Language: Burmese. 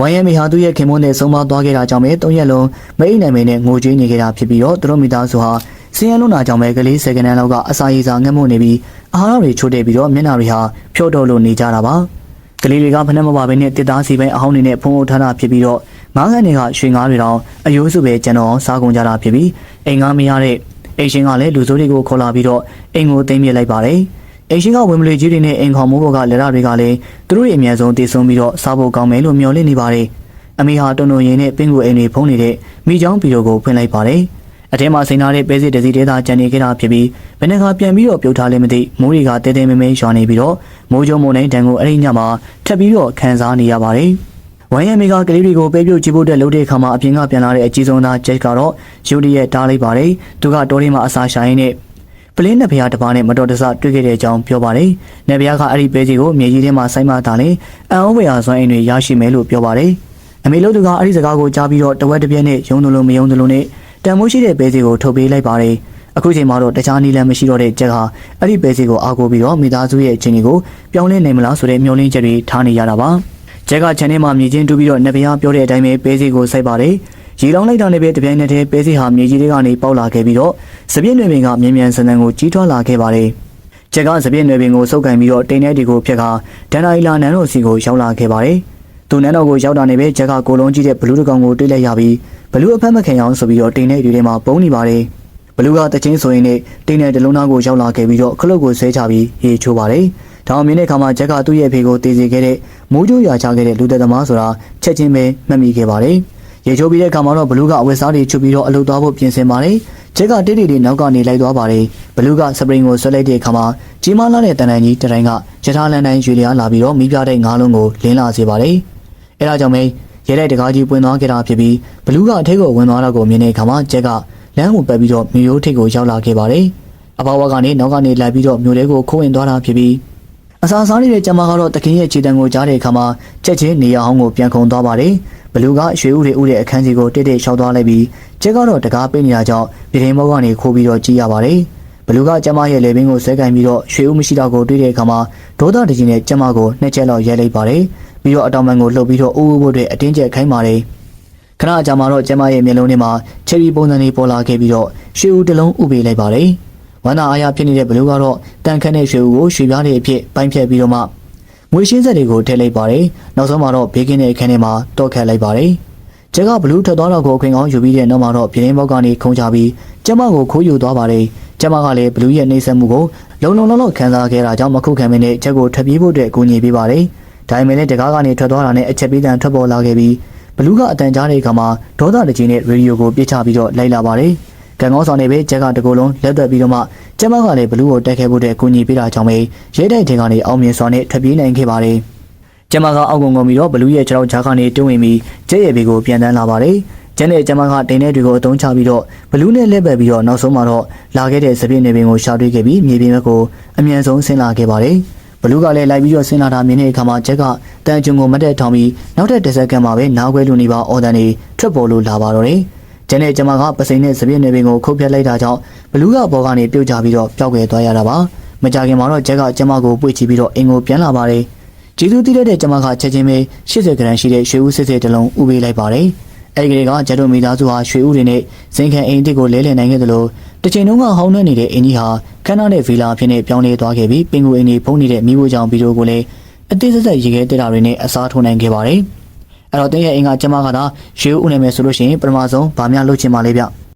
ဝိုင်းရမီဟာသူ့ရဲ့ခင်မွန်းနဲ့ဆုံးမသွားခဲ့တာကြောင့်ပဲ၃ရက်လုံးမအိမ်နိုင်မင်းနဲ့ငိုကြွေးနေခဲ့တာဖြစ်ပြီးတော့သူတို့မိသားစုဟာစင်းရလုံးနာကြောင့်ပဲကလေးစက္ကန့်လောက်ကအစာရည်စာငတ်မွနေပြီးအာဟာရတွေချို့တဲ့ပြီးတော့မျက်နှာတွေဟာဖြော့တော့လို့နေကြတာပါကလေးတွေကဖနှက်မပါဘဲနဲ့တစ်သားစီပိုင်းအဟောင်းနေနဲ့ဖုံးအုပ်ထားတာဖြစ်ပြီးတော့ငားကန်တွေကရွှေငားတွေတောင်အယိုးစုပဲကျန်တော့စားကုန်ကြတာဖြစ်ပြီးအိမ်ငားမရတဲ့အိမ်ရှင်ကလည်းလူစိုးတွေကိုခေါ်လာပြီးတော့အိမ်ကိုသိမ်းပြလိုက်ပါတယ် အိမ်ရှင်ကဝင်မလီကြီးတွေနဲ့အိမ်ခေါင်မိုးဘော်ကလက်ရတွေကလည်းသူတို့ရဲ့အမြန်ဆုံးတည်ဆုံပြီးတော့စားဖို့ကောင်းမယ်လို့မျှော်လင့်နေပါတယ်အမေဟာတုံတုံရင်နဲ့ပင်ကိုအိမ်တွေဖုံးနေတဲ့မိချောင်းပီရိုကိုဖွင့်လိုက်ပါတယ်အထဲမှာစိန်ထားတဲ့ပဲစစ်တစီတဲသားကြံနေခဲ့တာဖြစ်ပြီးဘယ်နှခါပြန်ပြီးတော့ပြုတ်ထားလဲမသိမိုးတွေကတဲတဲမဲမဲရွာနေပြီးတော့မိုးကြုံမုန်တိုင်းတန်ကိုအဲ့ဒီညမှာထပ်ပြီးတော့ခံစားနေရပါတယ်ဝိုင်းရမီကကလေးတွေကိုပဲပြုတ်ကြည့်ဖို့တဲ့လှုပ်တဲ့အခါမှာအပြင်ကပြန်လာတဲ့အကြီးဆုံးသားဂျက်ကတော့ယူဒီရဲ့တားလိုက်ပါတယ်သူကတော်လေးမှာအစာရှာရင်းနဲ့ ပလင်းနဲ့ဖျားတစ်ပါးနဲ့မတော်တဆတွေ့ခဲ့တဲ့အကြောင်းပြောပါတယ်။နေဖျားကအဲ့ဒီပဲကြီးကိုမြေကြီးထဲမှာစိုင်းမတာလေအန်အိုဝေယာစွမ်းအင်တွေရရှိမယ်လို့ပြောပါတယ်။အမေလို့သူကအဲ့ဒီစကားကိုကြားပြီးတော့တဝက်တစ်ပြက်နဲ့ယုံတယ်လို့မယုံတယ်လို့နဲ့တန်မိုးရှိတဲ့ပဲကြီးကိုထုတ်ပေးလိုက်ပါတယ်။အခုချိန်မှာတော့တခြားနည်းလမ်းမရှိတော့တဲ့ဂျက်ဟာအဲ့ဒီပဲကြီးကိုအားကိုးပြီးတော့မိသားစုရဲ့အခြေအနေကိုပြောင်းလဲနိုင်မလားဆိုတဲ့မျှော်လင့်ချက်တွေထားနေရတာပါ။ဂျက်ကခြံထဲမှာမြေချင်းတူးပြီးတော့နေဖျားပြောတဲ့အတိုင်းပဲပဲကြီးကိုစိုက်ပါတယ်။ ရေလောင်းလိုက်တာနဲ့ပဲတပြိုင်နက်တည်းပဲစီဟာမြေကြီးတွေကနေပေါက်လာခဲ့ပြီးတော့စပြည့်နွယ်ပင်ကမြ мян ဆန်ဆန်ကိုကြီးထွားလာခဲ့ပါတယ်။ကျက်ကစပြည့်နွယ်ပင်ကိုစုပ်ကန်ပြီးတော့တိန်ထဲဒီကိုဖျက်ကဒန်နာအီလာနန်တို့စီကိုရောက်လာခဲ့ပါတယ်။သူနန်းတော်ကိုရောက်တာနဲ့ပဲကျက်ကကိုလုံးကြီးတဲ့ဘလူးတကောင်ကိုတွေ့လိုက်ရပြီးဘလူးအဖက်မခင်အောင်ဆိုပြီးတော့တိန်ထဲဒီထဲမှာပုံနေပါတယ်။ဘလူးကတချင်းဆိုရင်နဲ့တိန်ထဲတလုံးသားကိုရောက်လာခဲ့ပြီးတော့ခလုတ်ကိုဆွဲချပြီးဟေချိုးပါတယ်။ဒါအောင်မြင်တဲ့အခါမှာကျက်ကသူ့ရဲ့ဖေကိုတေးစီခဲ့တဲ့မိုးကြိုးရွာချခဲ့တဲ့လူသက်သမားဆိုတာချက်ချင်းပဲမှတ်မိခဲ့ပါတယ်။ ရေချိုးပြီးတဲ့အခါမှာတော့ဘလူးကအဝတ်စားတွေချုပ်ပြီးတော့အလုပ်သွားဖို့ပြင်ဆင်ပါတယ်။ဂျက်ကတိတိလေးနောက်ကနေလိုက်သွားပါတယ်။ဘလူးကစပရင်ကိုဆွဲလိုက်တဲ့အခါမှာကြီးမားလာတဲ့တန်တန်ကြီးတတိုင်းကရထားလန်တိုင်းရွေလျားလာပြီးတော့မိပြတဲ့ငါးလုံးကိုလင်းလာစေပါတယ်။အဲဒါကြောင့်ပဲရဲတဲ့တကားကြီးပွင့်သွားခဲ့တာဖြစ်ပြီးဘလူးကအထက်ကိုဝင်သွားတာကိုမြင်တဲ့အခါမှာဂျက်ကလမ်းကိုပတ်ပြီးတော့မြို့ရိုးထိပ်ကိုရောက်လာခဲ့ပါတယ်။အဘဝကနေနောက်ကနေလိုက်ပြီးတော့မြို့ထဲကိုခိုးဝင်သွားတာဖြစ်ပြီးအစာစားနေတဲ့ကျမကတော့တခင်ရဲ့ခြေတံကိုကြားတဲ့အခါမှာချက်ချင်းနေရာဟောင်းကိုပြန်ခုန်သွားပါတယ်။ ဘလူကရွှေဥတွေဥတဲ့အခန်းစီကိုတိတ်တိတ်ရှောက်သွားလိုက်ပြီးကျက်ကတော့တကားပိတ်နေတာကြောင့်ပြည်ရင်ဘောက်ကနေခိုးပြီးတော့ကြည့်ရပါတယ်။ဘလူကကျမရဲ့လေပင်ကိုဆွဲကင်ပြီးတော့ရွှေဥမရှိတော့ကိုတွေ့တဲ့အခါမှာဒေါသတကြီးနဲ့ကျမကိုနှစ်ချက်လောက်ရဲလိုက်ပါတယ်။ပြီးတော့အတောင်ပံကိုလှုပ်ပြီးတော့ဥဥဖို့တွေအတင်းကျပ်ခိုင်းပါတယ်။ခဏအကြာမှာတော့ကျမရဲ့မျက်လုံးထဲမှာချယ်ရီပုံစံတွေပေါ်လာခဲ့ပြီးတော့ရွှေဥတစ်လုံးဥပေးလိုက်ပါတယ်။ဝန္တာအားရဖြစ်နေတဲ့ဘလူးကတော့တန်ခတ်တဲ့ရွှေဦးကိုရွှေပြားတွေအဖြစ်ပိုင်းဖြတ်ပြီးတော့မှ ငွေရှင်းဆက်တွေကိုထည့်လိုက်ပါတယ်။နောက်ဆုံးမှာတော့ဘေးကင်းတဲ့အခန်းထဲမှာတော့ခတ်လိုက်ပါတယ်။ကျက်ကဘလူးထွက်သွားတော့ကိုအခွင့်ကောင်းယူပြီးတဲ့နောက်မှာတော့ပြင်းပေါက်ကနေခုံချပြီးကျမကိုခိုးယူသွားပါတယ်။ကျမကလည်းဘလူးရဲ့နှိမ့်ဆက်မှုကိုလုံလုံလောက်လောက်ခံစားခဲ့တာကြောင့်မခုခံမင်းနဲ့ချက်ကိုထွက်ပြေးဖို့အတွက်အကူအညီပေးပါတယ်။ဒါပေမဲ့လည်းတကားကနေထွက်သွားတာနဲ့အချက်ပေးတန်ထွက်ပေါ်လာခဲ့ပြီးဘလူးကအတန်ကြားတဲ့အခါမှာဒေါသတကြီးနဲ့ရေဒီယိုကိုပြစ်ချပြီးတော့လိုက်လာပါတယ်။ ကံကောင်းဆောင်နေပဲဂျက်ကတကူလုံးလက်သက်ပြီးတော့မှကျမကလည်းဘလူးကိုတက်ခဲ့ဖို့တဲ့ကူညီပေးတာကြောင့်ပဲရဲတိုက်ထင်ကနေအောင်မြင်စွာနဲ့ထွက်ပြေးနိုင်ခဲ့ပါတယ်။ကျမကအောက်ကုန်းကုန်ပြီးတော့ဘလူးရဲ့ခြေထောက်ကြားကနေတွင်းဝင်ပြီးကျဲရဲ့ဘေကိုပြန်တန်းလာပါတယ်။ကျန်တဲ့ကျမကတိန်တဲ့တွေကိုအသုံးချပြီးတော့ဘလူးနဲ့လက်ပတ်ပြီးတော့နောက်ဆုံးမှာတော့လာခဲ့တဲ့စပြည့်နေပင်ကိုရှာတွေ့ခဲ့ပြီးမြေပြင်ဘက်ကိုအမြန်ဆုံးဆင်းလာခဲ့ပါတယ်။ဘလူးကလည်းလိုက်ပြီးတော့ဆင်းလာတာမြင်တဲ့အခါမှာဂျက်ကတန်ကျုံကိုမတ်တက်ထောင်ပြီးနောက်ထပ်တစ်စက္ကန့်မှာပဲနားခွဲလူနေပါအော်ဒန်နေထွက်ပေါ်လို့လာပါတော့တယ်။ ကျန်တဲ့ကျမကပစိန်နဲ့စပြည့်နေပင်ကိုခုတ်ဖြတ်လိုက်တာကြောင့်ဘလူးကဘောကနေပြုတ်ကျပြီးတော့ပျောက်ကွယ်သွားရတာပါမကြခင်မှာတော့ဂျက်ကကျမကိုပွေ့ချပြီးတော့အင်ကိုပြန်လာပါတယ်ကျေးဇူးတည်တဲ့ကျမကချက်ချင်းပဲ80ဂရမ်ရှိတဲ့ရွှေဦးစစ်စစ်တစ်လုံးဥပေးလိုက်ပါတယ်အဲဒီကလေးကဂျက်တို့မိသားစုဟာရွှေဦးတွေနဲ့ဇင်ခံအိမ်တစ်ကိုလဲလှယ်နိုင်ခဲ့သလိုတစ်ချိန်လုံးကဟောင်းနှဲ့နေတဲ့အင်းကြီးဟာခန်းနာတဲ့ဗီလာအဖြစ်နဲ့ပြောင်းလဲသွားခဲ့ပြီးပင်ကိုအိမ်ကြီးဖုံးနေတဲ့မိဖို့ကြောင့်ဗီဒီယိုကိုလည်းအသေးစိတ်ရေခဲတက်တာတွေနဲ့အစားထိုးနိုင်ခဲ့ပါတယ် အဲ့တော့တင်းရဲ့အင်ကကျမကသာရွှေဦးနေမယ်ဆိုလို့ရှိရင်ပထမဆုံးဗာများလုပ်ချင်ပါလေဗျ